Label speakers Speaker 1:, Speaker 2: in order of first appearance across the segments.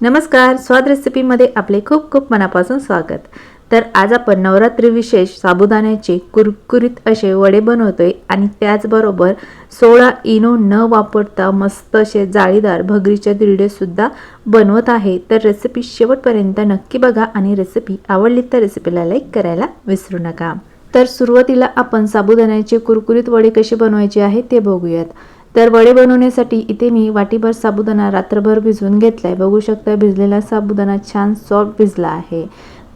Speaker 1: नमस्कार स्वाद रेसिपीमध्ये आपले खूप खूप मनापासून स्वागत. तर आज आपण नवरात्री विशेष साबुदाण्याचे कुरकुरीत असे वडे बनवतोय आणि त्याचबरोबर सोळा इनो न वापरता मस्त असे जाळीदार भगरीचे दिडे सुद्धा बनवत आहे. तर रेसिपी शेवटपर्यंत नक्की बघा आणि रेसिपी आवडली तर रेसिपीला लाईक करायला विसरू नका. तर सुरुवातीला आपण साबुदाण्याचे कुरकुरीत वडे कसे बनवायचे आहे ते बघूयात. तर वडे बनवण्यासाठी इथे मी वाटीभर साबुदाणा रात्रभर भिजवून घेतला आहे बघू शकता भिजलेला साबुदाणा छान सॉफ्ट भिजला आहे.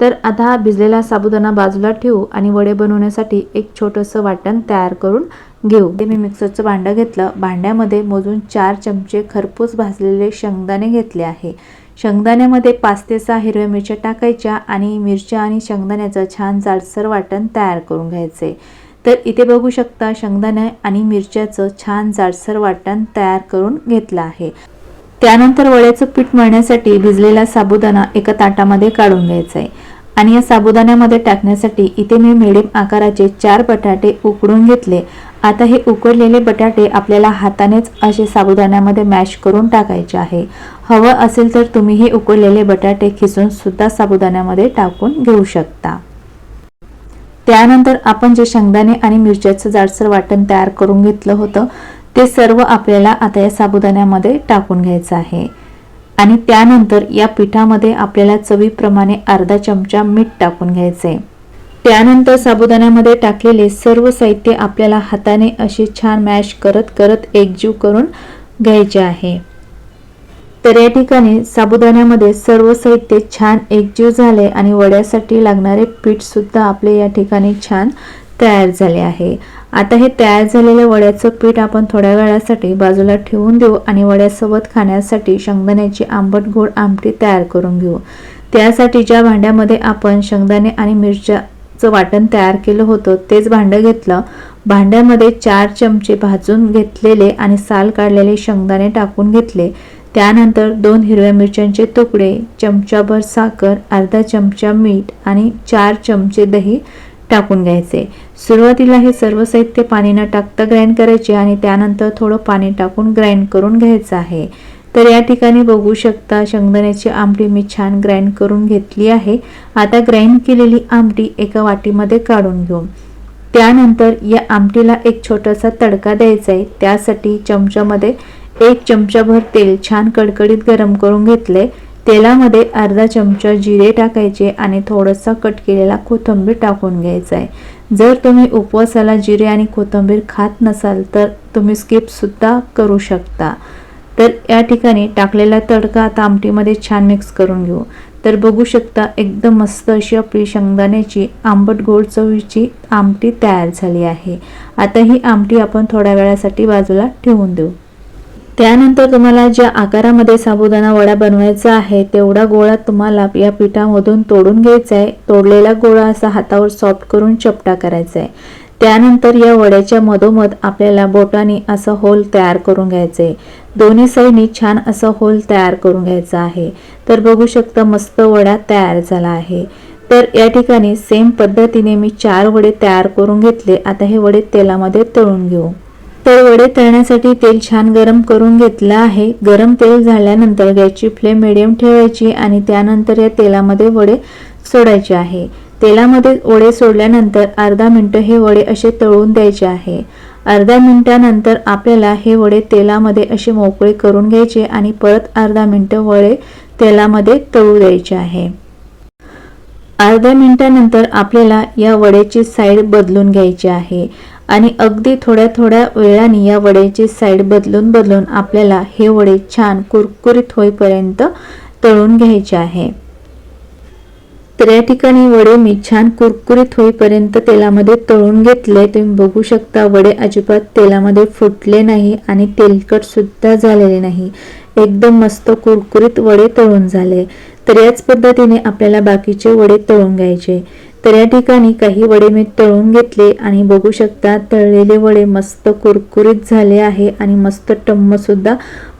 Speaker 1: तर आता हा भिजलेला साबुदाणा बाजूला ठेवू आणि वडे बनवण्यासाठी एक छोटंसं वाटण तयार करून घेऊ. ते मी मिक्सरचं भांडं घेतलं. भांड्यामध्ये मोजून चार चमचे खरपूस भाजलेले शेंगदाणे घेतले आहे. शेंगदाण्यामध्ये पाच ते सहा हिरव्या मिरच्या टाकायच्या आणि मिरच्या आणि शेंगदाण्याचं छान जाडसर वाटण तयार करून घ्यायचे. तर इथे बघू शकता शेंगदाणे आणि मिरच्याचं छान जाडसर वाटण तयार करून घेतलं आहे. त्यानंतर वड्याचं पीठ मळण्यासाठी भिजलेला साबुदाणा एका ताटामध्ये काढून घ्यायचा आहे आणि या साबुदाण्यामध्ये टाकण्यासाठी इथे मी मिडियम आकाराचे चार बटाटे उकडून घेतले. आता हे उकडलेले बटाटे आपल्याला हातानेच असे साबुदाण्यामध्ये मॅश करून टाकायचे आहे. हवं असेल तर तुम्ही हे उकडलेले बटाटे खिसून सुद्धा साबुदाण्यामध्ये टाकून घेऊ शकता. त्यानंतर आपण जे शेंगदाणे आणि मिरच्याचं जाडसर वाटण तयार करून घेतलं होतं ते सर्व आपल्याला आता या साबुदाण्यामध्ये टाकून घ्यायचं आहे. आणि त्यानंतर या पिठामध्ये आपल्याला चवीप्रमाणे अर्धा चमचा मीठ टाकून घ्यायचे त्यानंतर साबुदाण्यामध्ये टाकलेले सर्व साहित्य आपल्याला हाताने असे छान मॅश करत करत एकजीव करून घ्यायचे आहे. तर या ठिकाणी साबुदाण्यामध्ये सर्व साहित्य छान एकजीव झाले आणि वड्यासाठी लागणारे पीठ सुद्धा आपले या ठिकाणी छान तयार झाले आहे. आता हे तयार झालेले वड्याचं पीठ आपण थोड्या वेळासाठी बाजूला ठेवून देऊ आणि वड्यासोबत खाण्यासाठी शेंगदाण्याची आंबट गोड आमटी तयार करून घेऊ. त्यासाठी ज्या भांड्यामध्ये आपण शेंगदाणे आणि मिरच्याचं वाटण तयार केलं होतं तेच भांडं घेतलं. भांड्यामध्ये चार चमचे भाजून घेतलेले आणि साल काढलेले शेंगदाणे टाकून घेतले. त्यानंतर दोन हिरव्या मिरच्यांचे तुकडे चमचाभर साखर अर्धा चमचा मीठ आणि चार चमचे दही टाकून घ्यायचे. सुरुवातीला हे सर्व साहित्य पाणी न टाकता ग्राइंड करायचे आणि त्यानंतर थोडं पाणी टाकून ग्राइंड करून घ्यायचं आहे. तर या ठिकाणी बघू शकता शेंगदाण्याची आमटी मी छान ग्राइंड करून घेतली आहे. आता ग्राइंड केलेली आमटी एका वाटीमध्ये काढून घेऊ. त्यानंतर या आमटीला एक छोटासा तडका द्यायचा आहे. त्यासाठी चमच्यामध्ये एक चमचाभर तेल छान कडकडीत गरम करून घेतले. तेलामध्ये अर्धा चमचा जिरे टाकायचे आणि थोडंसं कट केलेला कोथिंबीर टाकून घ्यायचा आहे जर तुम्ही उपवासाला जिरे आणि कोथिंबीर खात नसाल तर तुम्ही स्किपसुद्धा करू शकता. तर या ठिकाणी टाकलेला तडका आता आमटीमध्ये छान मिक्स करून घेऊ. तर बघू शकता एकदम मस्त अशी आपली शेंगदाण्याची आंबट गोड चवीची आमटी तयार झाली आहे. आता ही आमटी आपण थोड्या वेळासाठी बाजूला ठेवून देऊ. त्यानंतर तुम्हाला ज्या आकारामध्ये साबुदाणा वडा बनवायचा आहे तेवढा गोळा तुम्हाला या पिठामधून तोडून घ्यायचा आहे. तोडलेला गोळा असा हातावर सॉफ्ट करून चपटा करायचा आहे. त्यानंतर या वड्याच्या मधोमध आपल्याला बोटाने असं होल तयार करून घ्यायचं आहे. दोन्ही साईडनी छान असं होल तयार करून घ्यायचं आहे. तर बघू शकता मस्त वडा तयार झाला आहे. तर या ठिकाणी सेम पद्धतीने मी चार वडे तयार करून घेतले. आता हे वडे तेलामध्ये तळून घेऊ. तर वडे तळण्यासाठी तेल छान गरम करून घेतलं आहे. गरम तेल झाल्यानंतर गॅसची फ्लेम मिडियम ठेवायची आणि त्यानंतर या तेलामध्ये वडे सोडायचे आहे. तेलामध्ये वडे सोडल्यानंतर अर्धा मिनटं हे वडे असे तळून द्यायचे आहे. अर्धा मिनिटानंतर आपल्याला हे वडे तेलामध्ये असे मोकळे करून घ्यायचे आणि परत अर्धा मिनटं वडे तेलामध्ये तळू द्यायचे आहे. अर्ध्या मिनिटानंतर आपल्याला या वड्याची साईड बदलून घ्यायची आहे. आणि अगदी थोड्या थोड्या वेळाने या वड्याची साईड बदलून बदलून आपल्याला हे वडे छान कुरकुरीत होईपर्यंत तळून घ्यायचे आहे. तर या ठिकाणी वडे मी छान कुरकुरीत होईपर्यंत तेलामध्ये तळून घेतले. तुम्ही बघू शकता वडे अजिबात तेलामध्ये फुटले नाही आणि तेलकट सुद्धा झालेले नाही. एकदम मस्त कुरकुरीत वडे तळून झाले. तर याच पद्धतीने आपल्याला बाकीचे वडे तळून घ्यायचे. तर या ठिकाणी काही वडे मी तळून घेतले आणि बघू शकता तळलेले वडे मस्त कुरकुरीत झाले आहे आणि मस्त टम्म सुद्धा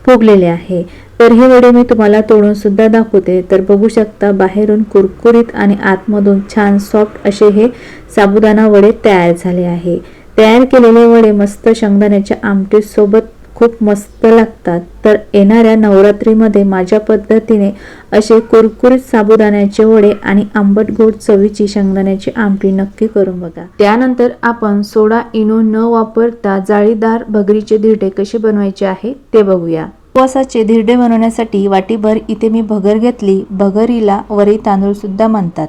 Speaker 1: फुगलेले आहे. तर हे वडे मी तुम्हाला तोडून सुद्धा दाखवते. तर बघू शकता बाहेरून कुरकुरीत आणि आतमधून छान सॉफ्ट असे हे साबुदाणा वडे तयार झाले आहे. तयार केलेले वडे मस्त शेंगदाण्याच्या आमटी सोबत खूप मस्त लागतात. तर येणाऱ्या नवरात्रीमध्ये माझ्या पद्धतीने असे कुरकुरीत साबुदाण्याचे वडे आणि आंबट गोड चवीची शेंगदाण्याची आमटी नक्की करून बघा. त्यानंतर आपण सोडा इनो न वापरता जाळीदार भगरीचे धिरडे कसे बनवायचे आहे ते बघूया. उपवासाचे धिरडे बनवण्यासाठी वाटीभर इथे मी भगर घेतली. भगरीला वरी तांदूळ सुद्धा म्हणतात.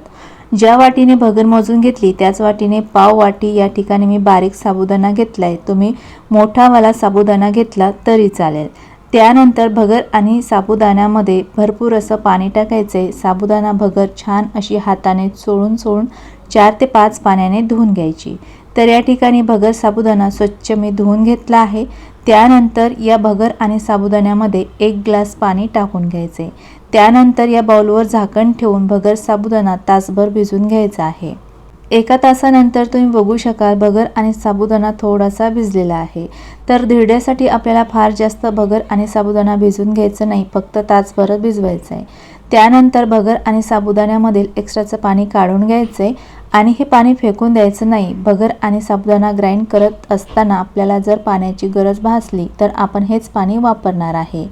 Speaker 1: ज्या वाटीने भगर मोजून घेतली त्याच वाटीने पाव वाटी या ठिकाणी मी बारीक साबुदाणा घेतलाय. तुम्ही मोठावाला साबुदाणा घेतला तरी चालेल. त्यानंतर भगर आणि साबुदाण्यामध्ये भरपूर असं पाणी टाकायचंय साबुदाणा भगर छान अशी हाताने चोळून चोळून चार ते पाच पाण्याने धुवून घ्यायची. तर या ठिकाणी भगर साबुदाणा स्वच्छ मी धुवून घेतला आहे. त्यानंतर या भगर आणि साबुदाण्यामध्ये एक ग्लास पाणी टाकून घ्यायचे. त्यानंतर या बाउलवर झाकण ठेवून भगर साबुदाणा तासभर भिजून घ्यायचा आहे. एका तासानंतर तुम्ही बघू शकाल भगर आणि साबुदाणा थोडासा भिजलेला आहे. तर धिरड्यासाठी आपल्याला फार जास्त भगर आणि साबुदाणा भिजून घ्यायचं नाही फक्त तासभरच भिजवायचं आहे त्यानंतर भगर आणि साबुदाण्यामधील एक्स्ट्राचं पाणी काढून घ्यायचं आहे आणि हे पाणी फेकून द्यायचं नाही. भगर आणि साबुदाणा ग्राइंड करत असताना आपल्याला जर पाण्याची गरज भासली तर आपण हेच पाणी वापरणार आहे.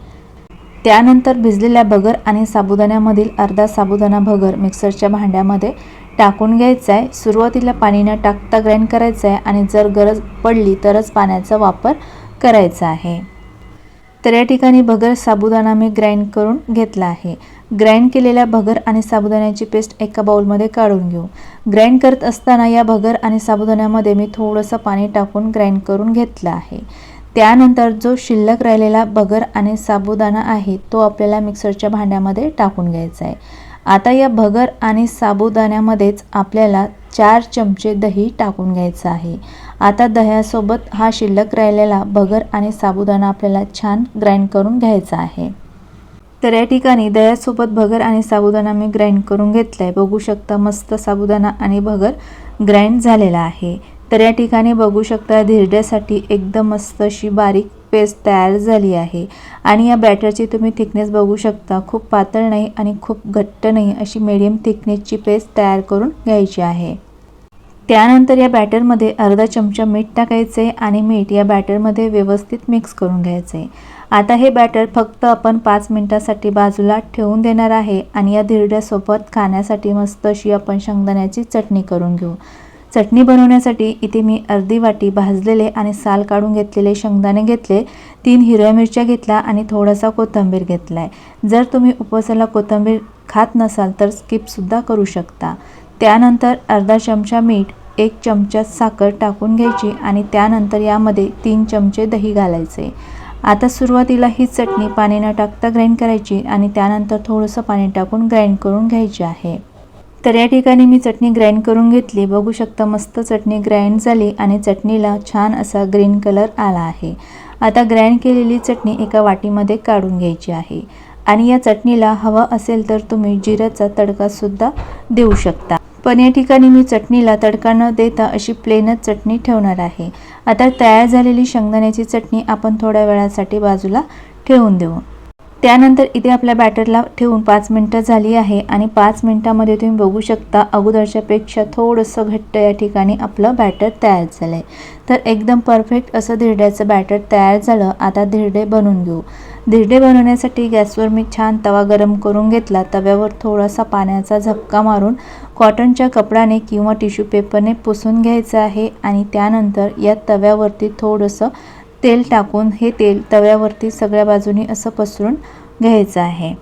Speaker 1: त्यानंतर भिजलेल्या भगर आणि साबुदाण्यामधील अर्धा साबुदाणा भगर मिक्सरच्या भांड्यामध्ये टाकून घ्यायचा आहे सुरुवातीला पाणी न टाकता ग्राइंड करायचं आहे आणि जर गरज पडली तरच पाण्याचा वापर करायचा आहे. तर या ठिकाणी भगर साबुदाणा मी ग्राइंड करून घेतला आहे. ग्राइंड केलेल्या भगर आणि साबुदाण्याची पेस्ट एका बाउलमध्ये काढून घेऊ. ग्राइंड करत असताना या भगर आणि साबुदाण्यामध्ये मी थोडंसं पाणी टाकून ग्राइंड करून घेतलं आहे. त्यानंतर जो शिल्लक राहिलेला भगर आणि साबुदाणा आहे तो आपल्याला मिक्सरच्या भांड्यामध्ये टाकून घ्यायचा आहे. आता या भगर आणि साबुदाण्यामध्येच आपल्याला चार चमचे दही टाकून घ्यायचं आहे. आता दह्यासोबत हा शिल्लक राहिलेला भगर आणि साबुदाणा आपल्याला छान ग्राइंड करून घ्यायचा आहे. तर या ठिकाणी दह्यासोबत भगर आणि साबुदाणा मी ग्राइंड करून घेतला आहे बघू शकता मस्त साबुदाणा आणि भगर ग्राइंड झालेला आहे. तर या ठिकाणी बघू शकता धिरड्यासाठी एकदम मस्त अशी बारीक पेस्ट तयार झाली आहे. आणि या बॅटरची तुम्ही थिकनेस बघू शकता. खूप पातळ नाही आणि खूप घट्ट नाही अशी मिडियम थिकनेसची पेस्ट तयार करून घ्यायची आहे. त्यानंतर या बॅटरमध्ये अर्धा चमचा मीठ टाकायचे आणि मीठ या बॅटरमध्ये व्यवस्थित मिक्स करून घ्यायचे. आता हे बॅटर फक्त आपण पाच मिनटासाठी बाजूला ठेवून देणार आहे आणि या धिरड्यासोबत खाण्यासाठी मस्त अशी आपण शेंगदाण्याची चटणी करून घेऊ. चटणी बनवण्यासाठी इथे मी अर्धी वाटी भाजलेले आणि साल काढून घेतलेले शेंगदाणे घेतले तीन हिरव्या मिरच्या घेतल्या आणि थोडासा कोथिंबीर घेतला आहे जर तुम्ही उपवासाला कोथिंबीर खात नसाल तर स्किपसुद्धा करू शकता. त्यानंतर अर्धा चमचा मीठ एक चमचा साखर टाकून घ्यायची आणि त्यानंतर यामध्ये तीन चमचे दही घालायचे. आता सुरुवातीला ही चटणी पाणी न टाकता ग्राइंड करायची आणि त्यानंतर थोडंसं पाणी टाकून ग्राइंड करून घ्यायची आहे. तर या ठिकाणी मी चटणी ग्राइंड करून घेतली. बघू शकता मस्त चटणी ग्राइंड झाली आणि चटणीला छान असा ग्रीन कलर आला आहे. आता ग्राइंड केलेली चटणी एका वाटीमध्ये काढून घ्यायची आहे. आणि या चटणीला हवा असेल तर तुम्ही जिऱ्याचा तडकासुद्धा देऊ शकता. पण या ठिकाणी मी चटणीला तडका न देता अशी प्लेनच चटणी ठेवणार आहे. आता तयार झालेली शेंगदाण्याची चटणी आपण थोड्या वेळासाठी बाजूला ठेवून देऊ. त्यानंतर इथे आपल्या बॅटरला ठेवून पाच मिनटं झाली आहे आणि पाच मिनटामध्ये तुम्ही बघू शकता अगोदरच्यापेक्षा थोडंसं घट्ट या ठिकाणी आपलं बॅटर तयार झालं आहे तर एकदम परफेक्ट असं धिरड्याचं बॅटर तयार झालं. आता धिरडे बनवून घेऊ. धिरडे बनवण्यासाठी गॅसवर मी छान तवा गरम करून घेतला. तव्यावर थोडासा पाण्याचा झपका मारून कॉटनच्या कपड्याने किंवा टिश्यू पेपरने पुसून घ्यायचं आहे आणि त्यानंतर या तव्यावरती थोडंसं तेल टाकून हे तेल तव्यावरती सगळ्या बाजूनी असं पसरून घ्यायचं आहे.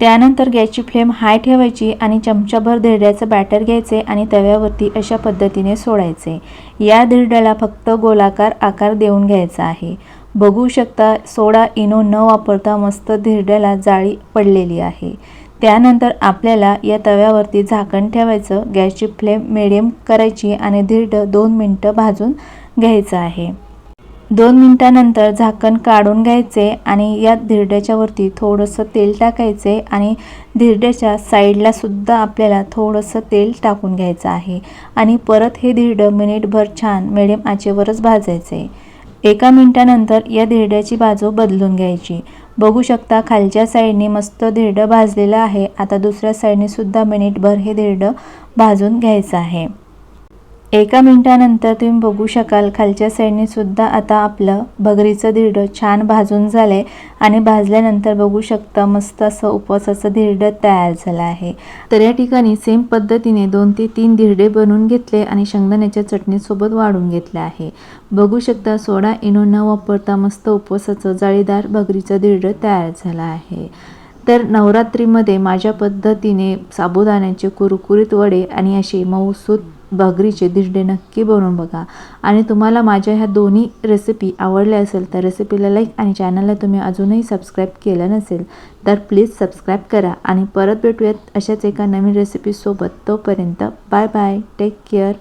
Speaker 1: त्यानंतर गॅसची फ्लेम हाय ठेवायची आणि चमचाभर धिरड्याचं बॅटर घ्यायचे आणि तव्यावरती अशा पद्धतीने सोडायचे. या धिरड्याला फक्त गोलाकार आकार देऊन घ्यायचा आहे. बघू शकता सोडा इनो न वापरता मस्त धिरड्याला जाळी पडलेली आहे. त्यानंतर आपल्याला या तव्यावरती झाकण ठेवायचं गॅसची फ्लेम मिडियम करायची आणि धीर्ड दोन मिनटं भाजून घ्यायचं आहे. दोन मिनटानंतर झाकण काढून घ्यायचे आणि या धिरड्याच्या वरती थोडंसं तेल टाकायचे आणि धिरड्याच्या साईडला सुद्धा आपल्याला थोडंसं तेल टाकून घ्यायचं आहे. आणि परत हे धिरडं मिनिटभर छान मिडियम आचेवरच भाजायचे. एका मिनिटानंतर या धिरड्याची बाजू बदलून घ्यायची. बघू शकता खालच्या साईडने मस्त धिरडं भाजलेलं आहे. आता दुसऱ्या साईडने सुद्धा मिनिटभर हे धिरडं भाजून घ्यायचं आहे. एका मिनिटानंतर तुम्ही बघू शकाल खालच्या साईडने सुद्धा आता आपलं भगरीचं धिरडं छान भाजून झालंय आणि भाजल्यानंतर बघू शकता मस्त असं उपवासाचं धिरडं तयार झालं आहे. तर या ठिकाणी सेम पद्धतीने दोन ते तीन धिरडे बनवून घेतले आणि शेंगदाण्याच्या चटणीसोबत वाढून घेतलं आहे. बघू शकता सोडा इनो न वापरता मस्त उपवासाचं जाळीदार भगरीचं धिरडं तयार झालं आहे. तर नवरात्रीमध्ये माझ्या पद्धतीने साबुदाण्याचे कुरकुरीत वडे आणि असे मऊसूत भगरीचे धिरडे नक्की बनवून बघा. आणि तुम्हाला माझ्या ह्या दोन्ही रेसिपी आवडल्या असेल तर रेसिपीला लाईक आणि चॅनलला तुम्ही अजूनही सबस्क्राईब केलं नसेल तर प्लीज सबस्क्राईब करा. आणि परत भेटूयात अशाच एका नवीन रेसिपीसोबत तोपर्यंत बाय बाय टेक केअर